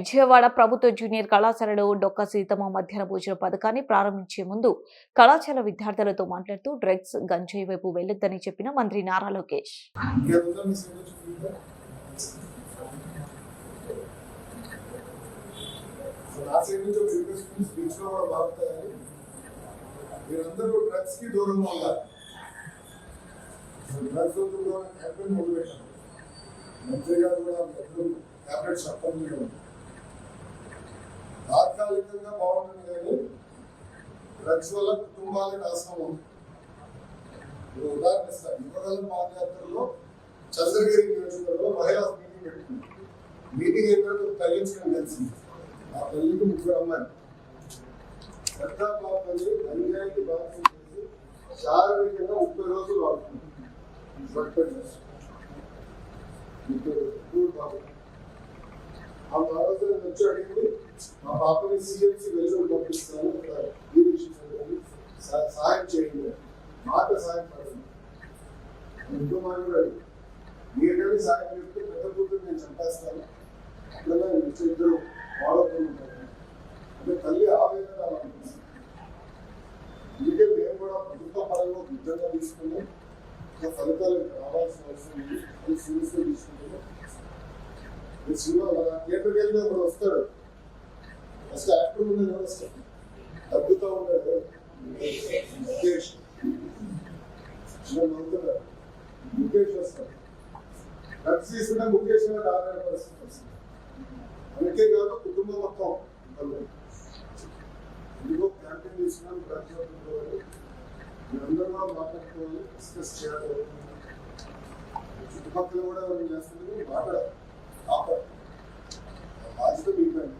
విజయవాడ ప్రభుత్వ జూనియర్ కళాశాలలో డొక్క సీతమ్మ మధ్యాహ్న భోజన పథకాన్ని ప్రారంభించే ముందు కళాశాల విద్యార్థులతో మాట్లాడుతూ డ్రగ్స్ గంజాయి వైపు వెళ్ళొద్దని చెప్పిన మంత్రి నారా లోకేష్. మంత్రి గారు కూడా అందరూ క్యాబినెట్ చెప్పండి తాత్కాలికంగా బాగుంటుంది కానీ డ్రగ్స్ వల్ల కుటుంబాలే నాశనం ఉంది ఇప్పుడు ఉదాహరణ ఇస్తాను యువగల పాదయాత్రలో చంద్రగిరి నియోజకవర్గంలో మహిళా మీటింగ్ పెట్టుకుంది మీటింగ్ ఏంటంటే ఒక తల్లించడం తెలిసింది ఆ తల్లికి ముగ్గురు అమ్మాయి పెద్ద పాపని అన్యాయానికి బాధ్యత చేసి శారీరకంగా ముప్పై రోజులు వాడుతుంది డ్రగ్ పెడతారు. ముప్పై రోజులు. కూల్ పాప. ఆ తర్వాత నేను వచ్చి అడిగింది మా పాపని సిఎంసి వెళ్ళి పంపిస్తాను సహాయం చేయండి మాట సహాయం పడుతుంది ఇంకో మాట కూడా అడిగింది. మీరు కానీ చెప్తే పెద్ద కూతురు నేను చంపేస్తాను అట్లా మిగతా ఇద్దరు వాడుకుంటారు అంటే తల్లి ఆవేదన అనిపిస్తుంది అందుకే మేము కూడా ప్రభుత్వ పరంగా ఒక యుద్ధంగా తీసుకున్నాం ఇంకా ఫలితాలు రావాల్సిన అవసరం ఉంది అది సీరియస్గా తీసుకుంటున్నాం సినిమా మన థియేటర్కి వెళ్ళిన వస్తాడు అసలు యాక్టర్ ముందు నమస్కారం. వస్తాడు తగ్గుతూ ఉంటాడు ముఖేష్. చిన్న నవ్వుతున్నాడు ముఖేష్ వస్తాడు. డ్రగ్స్ తీసుకుంటే ముఖేష్ గారు ఆధార పరిస్థితి వస్తుంది. అందుకే కాదు కుటుంబం మొత్తం ఎందుకో క్యాంటీన్ తీసుకున్నాం డ్రగ్స్ వదులుకోవాలి మీరందరూ మాట్లాడుకోవాలి డిస్కస్ చేయాలి. చుట్టుపక్కల కూడా ఎవరు మాట్లాడాలి. ఆపాలి ఆ బాధ్యత మీకండి